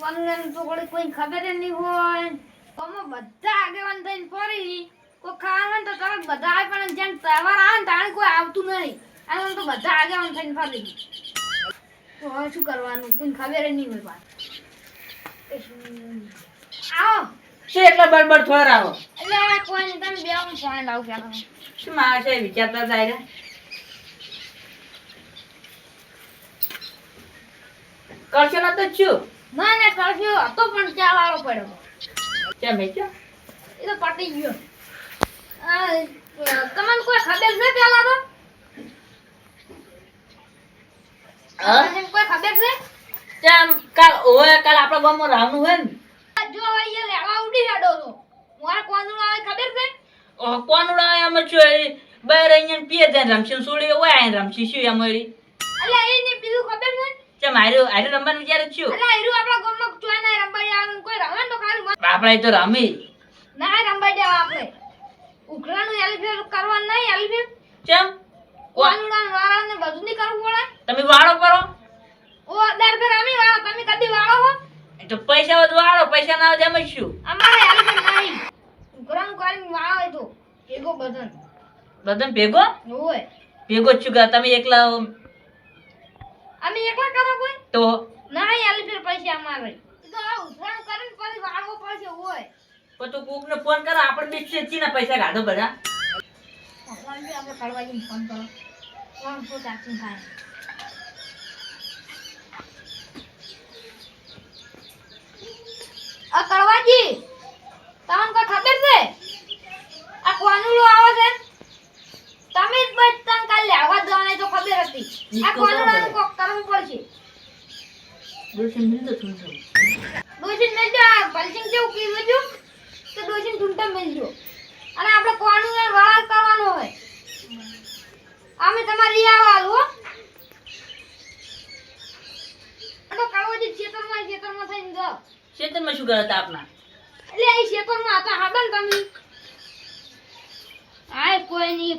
કોનું કોઈ ખબર નહીં હોય. અમે બધા આગેવાન થઈને ફરી. કોઈ ખાવાનું તો તરત બધા આવે પણ જેમ તહેવાર આવે ને કોઈ આવતું નહીં. અને તો બધા આગેવાન થઈને ફરી. તો હવે શું કરવાનું? કોઈ ખબર નહીં હોય વાત આવો. શું એટલે બરબર થોર આવો એટલે કોઈ તમે બે ફોન લાવું પેલા શું મારે વિચારતા થાય કરશો ના તો છું ના ના કરશો. હતો પણ ચા વાળો પડ્યો. કેમ વેચો એ તો પટી ગયો. આ, તમને કોઈ ખબર છે પેલા તો? કોઈ ખબર છે? કેમ કાલ ઓય કાલ આપણા ગામમાં રાવણું હોય ને. જો અહીંયા લેવા ઉડી હેડો તો મારા કોંદડો આવે ખબર છે? ઉડાવે અમે એ બહાર અહીંયા પીએ જાય રમશી સોળી હોય રમશી શું અમારી એટલે એ ને બીજું ખબર છે? કેમ હાર્યું હાર્યું રમવાનું વિચારે છું એટલે આપણા ગામમાં ચોય ના રંબાઈ આવે? કોઈ રમે તો ખાલી આપણે તો રમી. ના રમવા દેવા આપણે. ઉઘરાનું એલિફેન્ટ કરવાનું નહીં એલિફેન્ટ કેમ? વાળા વાળાને બધું નહીં કરવું પડે. તમે વાળો કરો. ઓ દર ફેર અમે વાળો. તમે કદી વાળો હો? તો પૈસા બધું વાળો પૈસા ના આવે એમ શું? અમારે એલિફેન્ટ નહીં. ઉઘરાનું કરીને વાળો તો ભેગો બદન બધન ભેગો? હોય. ભેગો કે તમે એકલા અમે એકલા કરો કોઈ? તો? ના ફેર પૈસા અમારે. તો આ ઉઘરાનું કરીને પછી વાળવો પડશે હોય. પણ તું કોક ને ફોન કરો આપણે બે ચીના પૈસા કાઢો બધા. ભગવાન બી આપણે કડવાજીને ફોન કરો. કોણ શું ચાચી થાય? આ કડવાજી તમને કોઈ ખબર છે આ કોનુડો આવે છે તમે જ બસ તને કાલ લેવા જવાના તો ખબર હતી. આ કોનુડાનું કોક કરવું પડશે? દોષિન મિલ તો તું તો મિલ જો આ પલસિંગ જેવું કીધું છું તો ડોસીને ઢૂંઢતા મેલજો અને આપણે કોનું વળાલ કરવાનો હોય? અમે તમારે લઈ આવવાનું હો. અને કાળોજી ખેતરમાં ખેતરમાં થઈને જાઓ. ખેતરમાં શું કરતા આપના? એટલે એ ખેતરમાં હતા હાડા તમે. આ કોઈ નહીં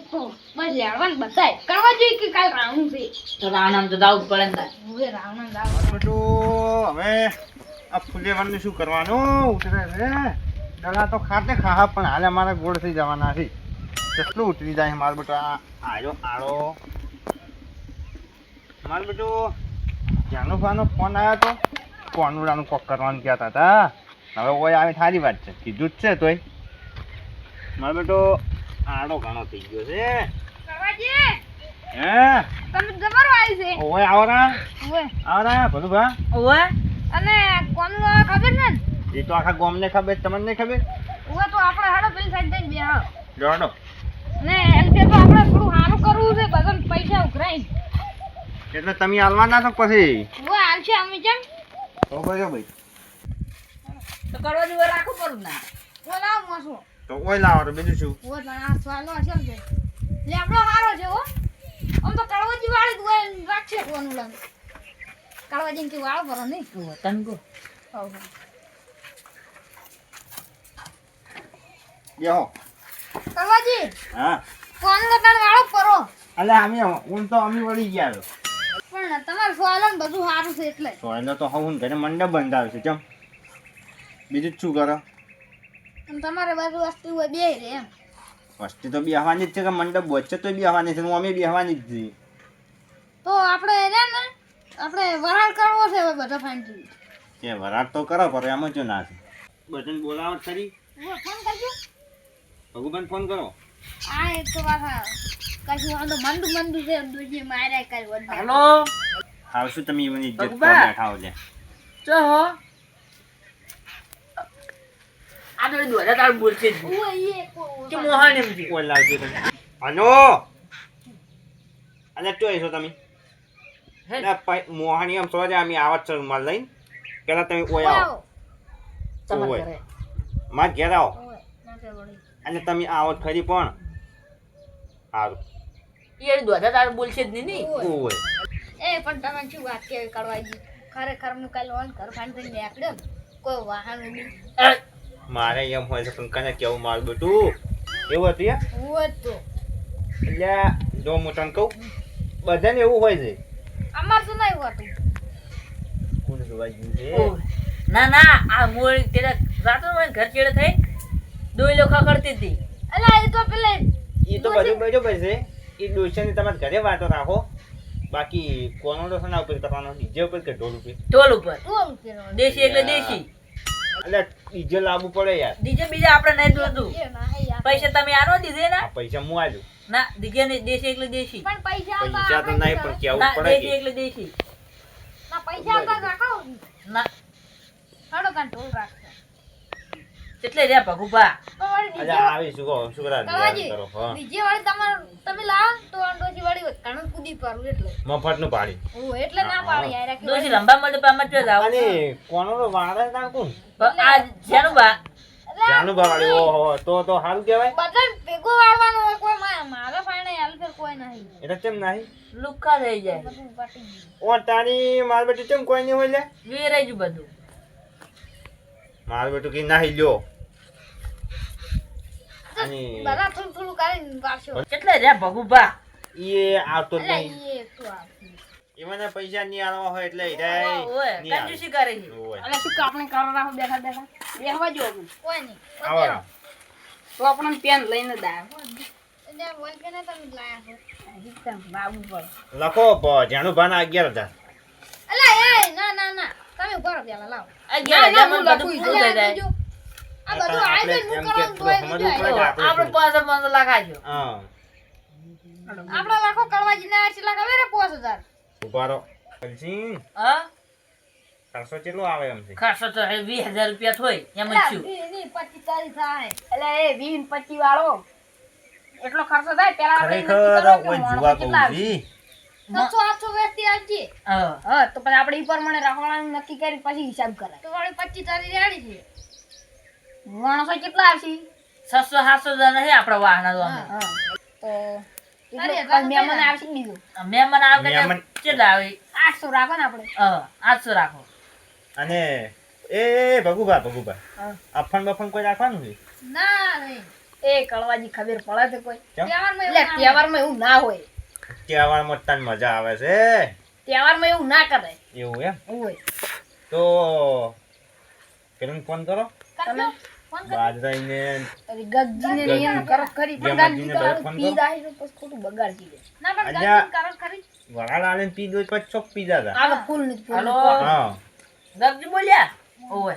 બસ લેવાનું બધાય. કરવા જોઈએ કે કાલ રાવણ છે? તો રાણામ તો દાવું પડે ને હવે રાવણ રાવણ બધું હવે આ ફુલેવરને શું કરવાનું? ઉતરે છે. દલા તો ખાતે ખાહા પણ હાલે મારા ગોળ થઈ જવાના છે. કેટલું ઉતરી જાય મારું બેટો? આ આયો આળો. માર બેટો જાનો ફાનો ફોન આવ્યો તો? કોનુડાનું કોક કરવાનું કહેતા હતા. હવે ઓય આવે સારી વાત છે. કીધું જ છે તોય. મારે બેટો આડો ઘણો થઈ ગયો છે. કરવાજી હે? તમે જમરો આવી છે. ઓય આવરા ઓય આવરા ભલું ભા ઓવે. અને આવે ખબર ને? એ તો આખા ગામને ખબર તમને નહીં ખબર? ઊભા તો આપણે હાડો પેલી સાઈડ જઈને બેહાડો. જોડો ને એમ કે તો આપણે થોડું સારું કરવું છે બધાને પૈસા ઉઘરાઈ એટલે તમે હાલવાના તો પછી. ઊભા હાલશે અમે કેમ? તો ભાઈ. તો કરવા જેવું રાખવું પડું ના. બોલાવ મોસો તો ઓય લાવો તો બીજું શું? ઓ પણ આ સ્વાલો છે ને લેબડો સારો છે હો. આમ તો કળવજી વાળી ને રાખશે કોનું લાગે કળવજી કે વાળો ભરો નહીં. તમે કહો હવ હવ. કળવજી હા. કોનું લગાડ વાળો ભરો. અલે અમે હું તો અમે વળી ગયા છો. પણ તમારે સ્વાલો ને બધું સારું છે એટલે. તો તો હું ઘરે મંડપ બંધાવે છે ચમ. બીજું જ શું કરો? તમારે બાજુ વસ્તુ હોય બે રે એમ. વસ્તી તો બેહવાની જ છે કે મંડપ વચ્ચે તો બેહવાની છે. હું અમે બેહવાની જ છીએ. તો આપણે રે ને આપણે વરાળ કરવો છે હવે બધા ફાઈન કે વરાળ તો કરો પર એમ જ ના છે. બધાને બોલાવો ખરી ફોન કરજો. ભગવાન ફોન કરો. આ એક તો પાછા કશું વાંધો મંદુ મંદુ છે દુજી માર્યા કઈ હેલો. હાવ શું તમે એમની ઇજ્જત બેઠા હો લે ચો હો. આ તો દોરા તાર બોલશે જ. નહીં. ઓય એ કો કે મોહન એમ છે. કોઈ લાવજો તમે અનો અલે ચોઈ છો તમે? હે? મોહાણી એમ સોજે અમે આવત છે માલ લઈને. પેલા તમે ઓય આવો. તમારે ઓય. ઘરે. આવો. ઓય નાકે વળી. અને તમે આવો ખરી પણ. સારું એ દોરા તાર બોલશે જ નહીં ઓય. એ પણ તમે શું વાત કેવી કરવાઈ ખરેખર હું કાલે ઓન ઘર થઈને નીકળ્યો કોઈ વાહન નહીં મારે એમ હોય છે પણ કને કેવું મારું બેટું એવું હતું એટલે જો હું તને કહું બધાને એવું હોય છે. અમાર તો નહીં હોતું. જોવા જેવું છે? ના ના આ મોર તેરા રાતો મને ઘર ચેડે થઈ દોઈ લો કરતી હતી. અલા એ તો પેલે એ તો બધું બરોબર છે. એ ડોશીને તમારે ઘરે વાતો રાખો. બાકી કોનો તો ના ઉપર કરવાનો ડીજે ઉપર કે ઢોલ ઉપર? ટોલ ઉપર. ટોલ ઉપર દેશી એટલે દેશી. એટલે ડીજે લાવવું પડે યાર. ડીજે બીજા આપણે નહીં યાર. પૈસા તમે આનો દીધે ના? પૈસા હું આલ્યું ના ડીજે ને દેશી એટલે દેશી. પણ પૈસા પૈસા તો નહીં પણ કેવું ના પડે દેશી એટલે દેશી. ના પૈસા તો રાખો. ના. થોડો કંટ્રોલ ટોલ રાખશે એટલે રે ભગુભા વળી આવી શું કહો શું કરો હા. નીચે વાળી તમાર તમે લાવો તો અંડોજી વાળી ઘણું કૂદી પાડું એટલે. મફતનું પાડી. ઓ એટલે ના પાડી યાર કે દોશી લંબા મળે પા મત જાવ અને કોનો તો વાળે નાખું પણ આ જેનું બા જાનું બાવાળી ઓહો તો તો સારું કહેવાય. બધા ભેગો વાળવાનો હોય કોઈ મારા ફાણે હાલ ફેર કોઈ નહીં. એટલે કેમ નહીં? લુખ્ખા થઈ જાય. ઓ તારી માર બેટી કેમ કોઈ નહીં હોય લે વેરાઈ જુ બધું. માર બેટું કે નાહી લ્યો. અને બધા થોડું થોડું કરીને વાળશો કેટલે રે ભગુભા એ આવતો નહીં એ તો આપી. પૈસા નહીં આલવા હોય એટલે ઈ ઓય, રહે ઓય નહીં આવે. કંજૂસી કરે છે ઓય. શું કાપણી કરો રાખો બેઠા બેઠા બેહવા જો કોઈ નહીં આવો રામ. તો આપણને પેન લઈને લખો જાણું ભાના અગિયાર હજાર અલા એ ના ના ના તમે ઉપર પેલા લાવો અગિયાર હજાર લખું પૂરું થઈ જાય આ બધું આ આપણે બધું એમ કે કરવાનું તોય સમજવું બીજું પડે આયુ. કે આપણે આપણે પાંચ પાંચ લખાજો હા. આપણા લાખો કળવાજી ના કેટલા ખબર હે પાંચ હજાર. ઊભા હા? ખર્ચો કેટલો આવે એમ છે? ખાસો તો હવે વીસ હજાર રૂપિયા થોય એમ જ છું. એટલે એ વીસ ને પચીસ વાળો. એટલો ખર્ચો થાય પેલા આપણે ખરેખર જુવા. બહુજી વેચતી આવજે. હા. હા તો પછી આપણે ઈ પ્રમાણે રાખવાનું નક્કી કરી પછી હિસાબ કરાય. તો વળી પચીસ તારીખ રેડી છે. માણસો કેટલા આવશે? છસો સાતસો જણ છે આપણા વાહન તો તો મહેમાન આવશે ને બીજું? મહેમાન આવે કેટલા આવે? આઠસો રાખો ને આપણે. હા આઠસો રાખો. અને એ ભગુભા ભગુભા. અફણ બફણ કોઈ રાખવાનું છે? ના નહીં. એ કળવાજી ખબર પડે છે કોઈ. તહેવારમાં એવું ના હોય. તહેવારમાં તને મજા આવે છે. તહેવારમાં એવું ના કરે. એવું એમ? હોય. તો પેલું ફોન કરો. કરજો. ફોન કરજો. બાજરાઈને ગગજીને ને એને કરો પણ ગગજી તો પી કરો. પછી ખોટું બગાડતી જાય ના પણ અલ્યા. ગરમી કરો વરાળ આલે પી દો પછી ચોક પી જતા. આ ફૂલ નથી ફૂલ હા. ગપજી બોલ્યા? ઓવે.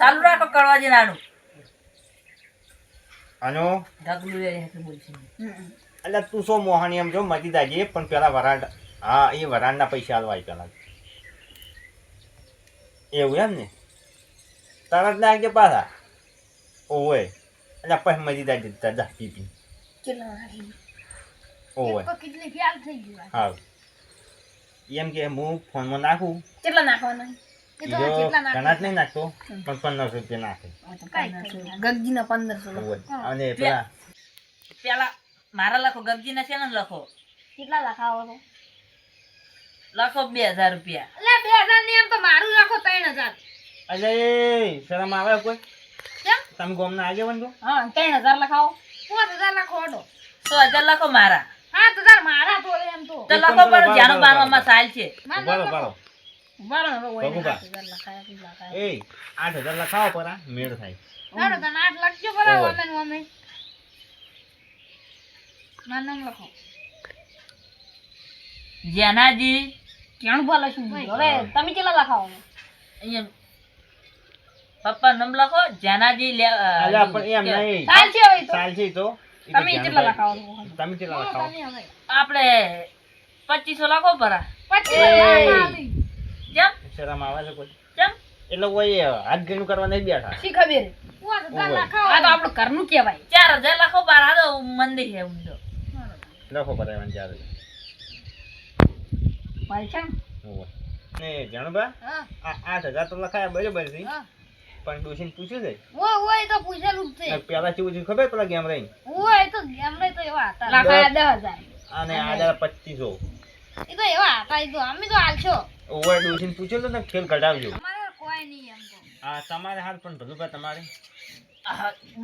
ચાલુ રાખો કરવાજી નાનું આનો ઢગલું એ રીતે બોલશે. એટલે તું શું મોહાની એમ જો મજી દાજે પણ પેલા વરાળ હા એ વરાળના પૈસા આલવા પેલા એવું એમ ને? તરત નાખજે પાછા. ઓવે એટલે પછી મજી દાજે દાદા પી પી કેટલા નાખી? ઓવે હા એમ કે હું ફોનમાં નાખું કેટલા નાખવાના એ તો બીજો કેટલા ઘણા જ નહીં નાખતો પણ પંદરસો રૂપિયા નાખે ગગજીના પંદરસો અને પેલા પેલા મારા લખો ગગજીના છે ને લખો કેટલા લખાવો છો લખો બે હજાર રૂપિયા એટલે બે હજારની એમ તો મારું લખો ત્રણ હજાર અલે શરમ આવે કોઈ કેમ? તમે ગોમના આગેવાન ગો હા ત્રણ હજાર લખાવો. પાંચ હજાર લખો ઓડો તો હજાર લખો મારા. હા તો તાર મારા તો એમ તો. તો લખો પણ બાર, જાનું બાર, સાલ છે. બારો બારો બારો હવે ને હજાર લખાયા? એ આઠ હજાર લખાવો પરા મેળ થાય. તારો તને આઠ લખજો બરાબર ઓવે. અમે ને અમે મારું લખો જેનાજી કેણ ભલે શું? હવે તમે કેટલા લખાવો? અહીંયા પપ્પા નામ લખો જેનાજી લે પણ એમ નહીં. ચાલ છે હવે તો. ચાલ તો. તમે કેટલા લખાવો તમે કેટલા લખાવો? આપણે પચીસો લખો પરા. પચીસ એ. હજાર ખાલી. કેમ શરમ આવે છે કોઈ? કેમ એટલે કોઈ હાથ ગણું કરવા નહીં બેઠા? શી ખબર. આ તો આપણું ઘરનું કહેવાય. ચાર હજાર લખો બાર આ તો મંદિર છે ઊંધો લખો પરાયવાન એમ મારી છે ને? હોવે. હા. આ આઠ હજાર તો લખાયા બરોબર છે. હા. પણ ડોશીને પૂછ્યું છે? ઓય ઓય એ તો પૂછેલું છે. પેલા કેવું છે ખબર પેલા ગેમ રહીને ઓય એ તો એમને તો એવા હતા. લાખા 10000 અને આ જરા પચીસો. એ તો એવા હતા એ તો અમે તો હાલશો. ઓવર ડોશીને પૂછ્યું તો ને ખેલ કઢાવજો. અમારે કોઈ નહીં એમ તો. આ તમારે હાલ પણ ભલું ભાઈ તમારે.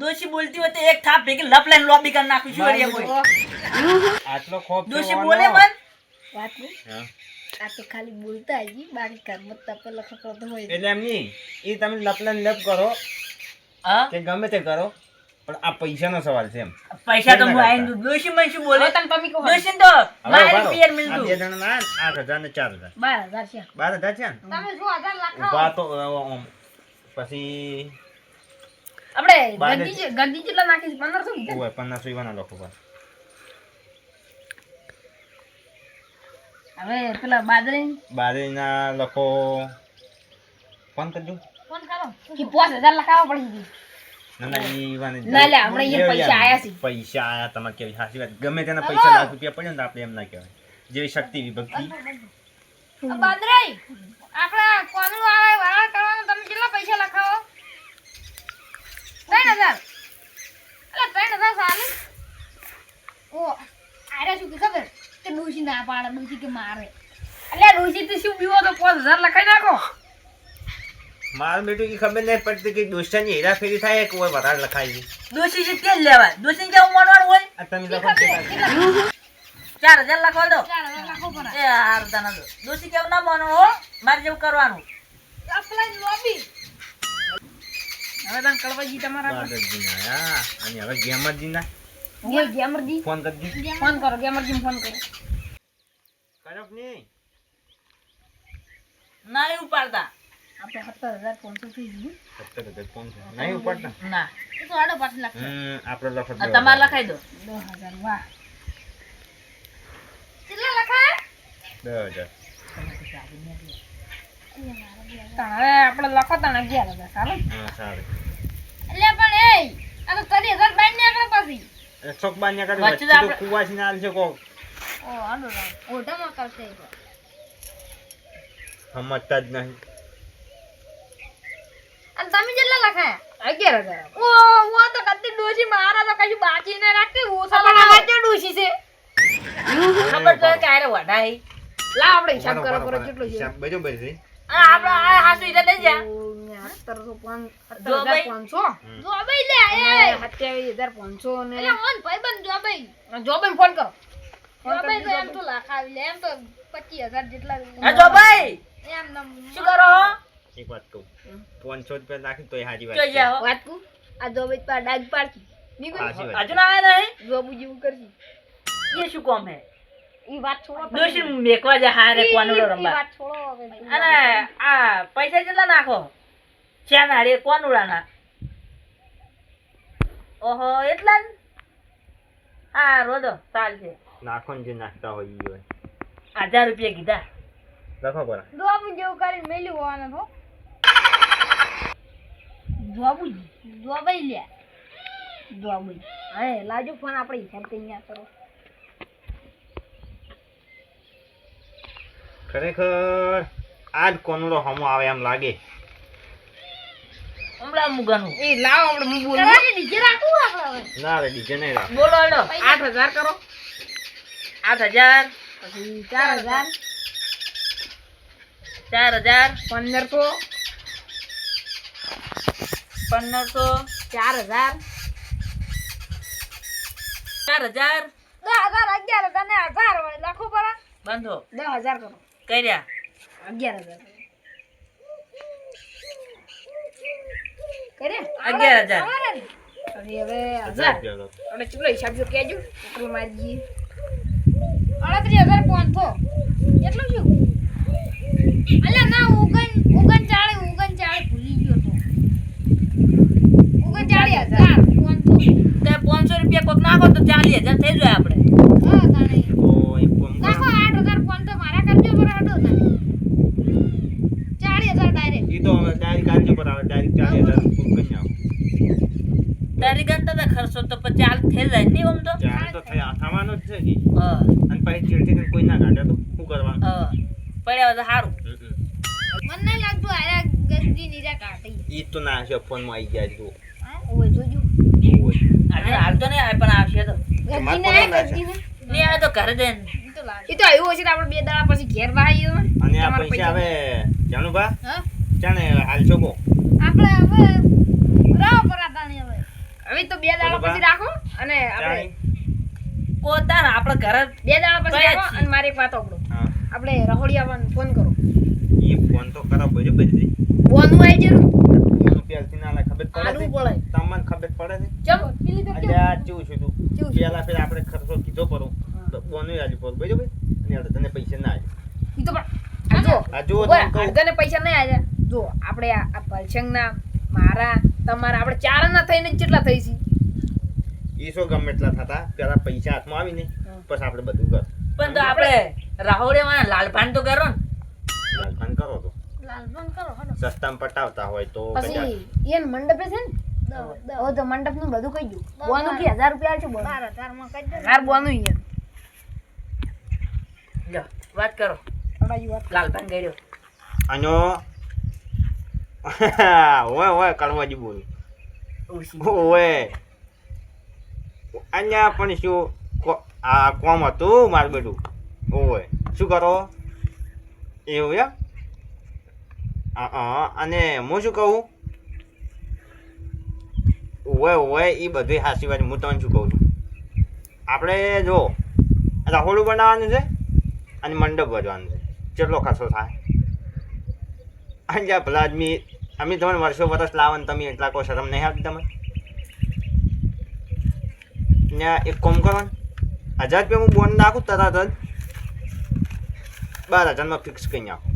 દોશી બોલતી હોય તો એક થાપ ભેગી લપ લાઈન લોબી કરી નાખું છું આટલો ખોફ દોશી બોલે મન. વાત નહીં. હા. આ તો ખાલી બોલતા આવી બાકી કર્મ તપે તો હોય એટલે એમ નહીં એ તમે લપલન લપ કરો હા? કે ગમે તે કરો પણ આ પૈસાનો સવાલ છે એમ. પૈસા તો હું આઈને દોશી મને શું બોલે. તને તમે કહો દોશી તો મારે પિયર મિલતું બે જણ ના, આઠ હજાર ને ચાર હજાર. બાર હજાર છે. બાર હજાર છે તમે જો હજાર લખાવો ઊભા તો પછી આપણે ગંદી ગંદી જેટલા નાખીશ પંદરસો લીધા ઓય પન્નાસ વીવાના લખો બસ હવે પેલા બાદરી બારીના લખો. ફોન કરજો. ફોન કરો. કે પાંચ હજાર લખાવવા પડી ના ના ઈ વાને ના લે, હમણાં અહીંયા પૈસા આયા છે. પૈસા આયા તમારે કેવી સાચી વાત. ગમે તેના પૈસા લાખ રૂપિયા પડ્યા ને તો આપણે એમ ના કહેવાય. જેવી શક્તિ વિભક્તિ. આ બાદરાઈ આપણે કોનું આવે વરાળ કરવાનું તમે કેટલા પૈસા લખાવો? ત્રણ હજાર. એટલે ત્રણ હજાર ઓ આરે શું કે ખબર? કે ડોશી ના પાડે ડોશી કે મારે. એટલે ડોશી તો શું પીવો તો પાંચ હજાર લખાઈ નાખો. મારું બેટું કી ખબર નહીં પડતી કે દોસ્તાની હેરાફેરી થાય કે કોઈ વધારે લખાય છે. ડોશી છે તેલ લેવા. લેવાય કે કેવું માનવાનું હોય? આ તમે લખો ચાર હજાર લખો દો. ચાર હજાર લખો પડે એ હાર તને દો. ડોશી કેવું ના મનો હો? મારે જેવું કરવાનું. અપ્લાય લોબી હવે તમે કળવાજી તમારા. અને હવે ગેમરજી ના ઓય ગેમરજી ફોન કરજી ફોન કરો ગેમરજી ફોન કરો. કરો નહીં ના એવું પાડતા આપણે સત્તર હજાર પાંચસો થઈ ગયું. સત્તર હજાર ફોન છે. નહીં ઉપાડતા? ના. એ તો આડો પાછળ લખ આપણે લખો આ તમારે લખાઈ દો. દસ હજાર વાહ. કેટલા લખાય? દસ હજાર. હવે આપણે લખો તાણ અગિયાર હજાર સારું? હા સારું. એટલે પણ એ આ તો તરી હજાર બાઈ ને આગળ પછી. ચોક બાર ને વચ્ચે વચ્ચે તો તો કુવાસી ના આલશે કોક. ઓ આડો રામ. ઓઢામાં કરશે સમજતા જ નહીં. અને તમે કેટલા લખાયા? અગિયાર હજાર ઓ તો કદી ડોશી મારા તો કશું બાકી ન રાખતી. હું તો ડોશી છે. ખબર તો કે આરે વઢાઈ. લાવ આપણે હિસાબ કરો કરો કેટલો છે. હિસાબ બરોબર છે આ આ હાસુ ઈરા લઈ જા સત્તરસો પાંચ જો સત્તર ભાઈ. હજાર પાંચસો જો લે એ સત્યાવીસ હજાર પાંચસો ને એટલે મોહન ભાઈ. બંધ જો ભાઈ જોબેન ફોન કરો. ફોન તો એમ તો લખાવી લે એમ તો પચીસ હજાર જેટલા જો એમ શું કરો હો? એક વાત કહું. પાંચસો રૂપિયા નાખી તોય સારી વાત વાત કુ આ જોબેન પર ડાગ પાડતી ની સાચી કોઈ વાત હજુ ના આયા નહીં? જોબુ જેવું કરશી. એ શું કોમ હે? ઈ વાત છોડો તમે. મેકવા જા હારે ઈ- રંબા વાત છોડો હવે. અને આ પૈસા કેટલા નાખો? ચાના રે કોનુડાના ઓહો એટલા જ? હા રોદો ચાલશે નાખો જે નાખતા હોય ઈ હોય. હજાર રૂપિયા કીધા. લખો જેવું કરીને મેલ્યું હોવાનું હો. જોબુ જો લે જોબુ હે લાજુ ફોન આપણે હિસાબ અહીંયા કરો. ખરેખર આજ કોનડો હમો આવે એમ લાગે. હમણાં મુગાનું. એ લાવ આપણે હું બોલું. તમારે નીચે આપણે ના રે ડીજે નહીં રાખ. બોલો હેડો. આઠ કરો. આઠ પછી ચાર હજાર. ચાર હજાર. પંદરસો. પંદરસો. ચાર હજાર. ચાર હજાર. દસ હજાર અગિયાર હજાર ને હજાર વળી લખો બંધો. દસ હજાર કરો. કર્યા? અગિયાર હજાર. અગિયાર હજાર. હવે હિસાબ જો કહેજો ટોટલ મારી અડત્રીસ હજાર પાંચસો. એટલું શું અલ્યા ના ઓગણ ઓગણ ચાળી ઓગણ ચાળી ભૂલી ગયો તો ઓગણ ચાળી હજાર પાંચસો તે પાંચસો રૂપિયા કોક નાખો તો ચાલીસ હજાર થઈ જાય આપણે હા તાણે તો એક કામ કરો. નાખો આઠ હજાર પાંચસો મારા કરજો પર હટો તાણે ચાળી હજાર ડાયરેક્ટ ઈ તો હવે ડાયરેક્ટ આલજો પર આવે ડાયરેક્ટ ચાલીસ હજાર ઉપર કરી આવો. તારી ગણતા તા ખર્ચો તો પછી ચાલ થઈ જાય નહીં આમ તો ચાર તો થયા થવાનો જ છે કે હા અને પછી ચીડથી કોઈ ના કાઢે તો શું કરવાનું પડ્યા તો સારું હમ, હમ. મને નહીં લાગતું આયા ગંદી નીરા કાઢી. ઈ તો ના હશે ફોનમાં આવી ગયા છે ઓય જોજો ઓય. હાલ તો નહીં પણ આવશે તો. તમારે ગંદી કોનો ના ના છે? ગંદી ને? નહીં આવે તો ઘરે જઈને. ઈ તો લાગે. એ તો આવ્યું હશે આપણે બે દાડા પછી ઘેર વાહી અને આ પૈસા હવે આપણે હવે પરા હવે. હવે તો બે દાડા પછી રાખો અને આપણે પોતાના આપણે ઘરે બે દાડા પછી આવો અને મારી એક વાત ઓકડો આપણે રહોડિયાવાન ફોન કરો. એ ફોન તો કરો બરોબર છે ફોનનું આવી જરું. ફોન ના પૈસા ના મારા તમારા આપણે ચારના થઈને કેટલા થઈ છે એ શું ગમે એટલા થતા પેલા પૈસા હાથમાં આવીને પછી આપણે બધું કર પણ તો આપણે રાહોડે માં લાલભાન તો કરો ને. લાલભાન કરો તો. લાલભાન કરો સસ્તામાં પટાવતા હોય તો પછી એન મંડપે છે ને હવે તો મંડપનું બધું કહી દઉં. બોનું કે હજાર રૂપિયા છે બોનું હજાર બોનું અહીંયા. લો વાત કરો. લાલભાન ગયો આનો ઓય ઓય કડવાજી બોલું. ઓય અહીંયા પણ શું આ કોમ હતું મારું બેટું. ઓય શું કરો? એવું એમ? અને હું શું કહું? ઓય ઓય એ બધી સાચી વાત હું તમને શું કહું છું? આપણે જો રહોડું બનાવવાનું છે અને મંડપ ભરવાનું છે. કેટલો ખર્ચો થાય? અહીંયા ભલા અમે તમને વર્ષો વર્ષ લાવો તમે એટલા કોઈ શરમ નહીં આવતી તમે ને એક કોમ કરો હજાર રૂપિયા હું બોન નાખું તરત જ બાર હજારમાં ફિક્સ કરી નાખું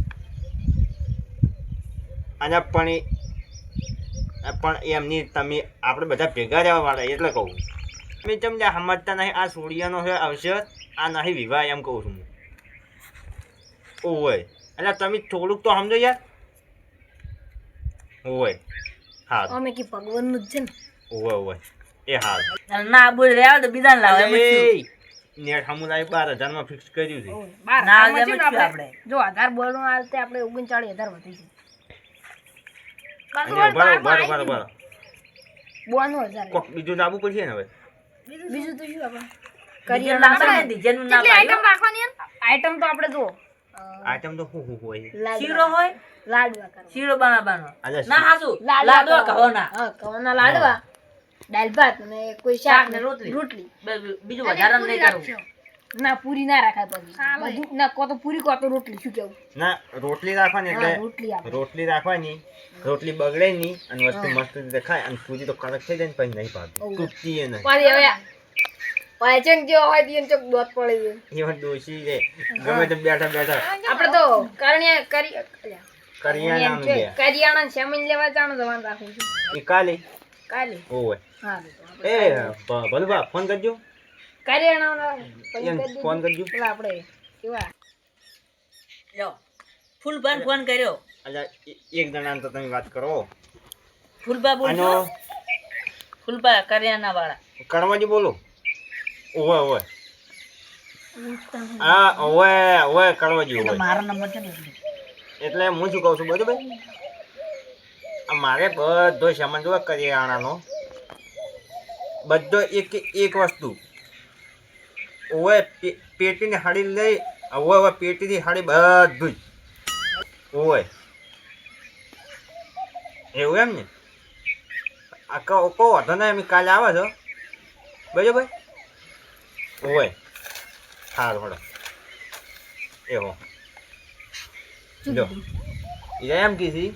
અને પણ એ પણ એમની તમે આપણે બધા ભેગા રહેવા વાળા એટલે કહું તમે તમને સમજતા નહીં આ સૂર્યનો છે અવસર આ નહીં વિવાહ એમ કહું છું હું ઓય એટલે તમે થોડુંક તો સમજો યાર ઓય હા અમે કે ભગવાનનું જ છે ને ઓય ઓય એ હાલ. ના બોલ રહ્યા તો બીજા લાવે. નેટ હમું લાવી બાર હજારમાં ફિક્સ કર્યું છે. ના, આપણે. જો હજાર બોલનું હાલતે આપણે ઓગણચાળીસ હજાર વધી છે. બરો બરો બરો બરો બોનું હજાર. કોક બીજું લાવવું પડશે ને હવે? બીજું તો શું આપણે? ડીજે ના પાડે, ડીજેનું ના કેટલી પાડ્યું. આઈટમ રાખવાની આઈટમ તો આપણે જુઓ. આઈટમ તો શું શું હોય. શીરો હોય? લાડવા શીરો બનાવવાનો ના હાસુ લાડવા કહોના હા કવાના લાડવા. દાળ ભાત અને કોઈ શાક ને રોટલી. રોટલી. બીજું વધારે નહીં કરવું. ના પૂરી ના રાખાય પછી. બધું ના કો તો પૂરી કો તો રોટલી. શું કેવું? ના રોટલી રાખવાની એટલે રોટલી રોટલી રાખવાની રોટલી બગડે નહીં અને વસ્તુ મસ્ત રીતે ખાય અને પૂરી તો કડક થઈ જાય ને પછી નહીં પાડતી તૂટતી એ નહીં. પાછી હવે વાંચન જેવો હોય તો ચોક દોત પડે છે એમાં દોષી છે. ગમે તે બેઠા બેઠા. આપણે તો કરણ્યા કરી લે કરિયાણા સેમીન લેવા જાણો જવાનું રાખું. છું એ કાલે. કાલે. ઓય હા એ ભલુભા ફોન કરજો. કરી ફોન કરજો. પેલા આપણે કેવા? લ્યો ફૂલબાન ફોન કર્યો. અલ્યા એક જણાને તો તમે વાત કરો. ફૂલબા આનો? ફૂલબા કરિયાના વાળા. કડવાજી બોલો. ઓવે ઓવે. હા ઓવે ઓવે કડવાજી ઓવે. મારો નંબર છે એટલે. હું શું કહું છું બધું આ મારે બધો સામાન જોવા કરિયાણાનો. બધો એક એક વસ્તુ. ઓવે પેટીની હાડી લઈ હવે હવે પેટીની હાડી બધું જ. ઓવે. એવું એમ ને? આ કહો વાંધો નહીં, અમે કાલે આવે છો બરાબર ઓવે. સારું હળો એવો. જો. એમ કીધી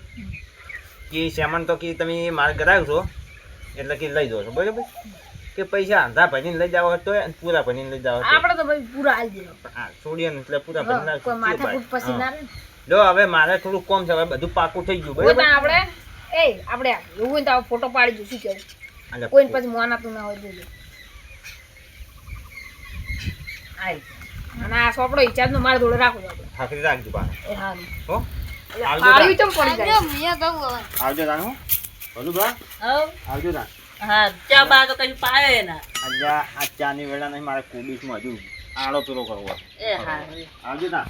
કે સામાન તો કે તમે મારે કરાવ્યો છો એટલે કે લઈ જાઓ છો બરાબર? કે પૈસા અંધા ભરીને લઈ જાવ તો પૂરા ભરીને લઈ જાવ આપણે તો ભાઈ પૂરા આલ દેજો હા છોડીએ ને એટલે પૂરા ભરીને કોઈ માથાકૂટ પછી ના જો હવે મારે થોડું કોમ છે હવે બધું પાકું થઈ ગયું બરાબર? આપણે એ આપણે એવું તો ફોટો પાડી દઉં શું કેવું? કોઈને પછી મોનાતું ના હોય જોજો. અને આ સોપડો હિસાબ નો મારે જોડે રાખો આપણે ખાખરી રાખજો બા એ હો? આવજો ચમ પડી જાય. આવજો તાણ હો. ભલું બા. આવજો તાણ હા ચા બા તો કશું પાયો એના આજે આ ચાની વેળા નહીં મારે કોબીસમાં હજુ આળો પૂરો કરવો. આવજો તાણ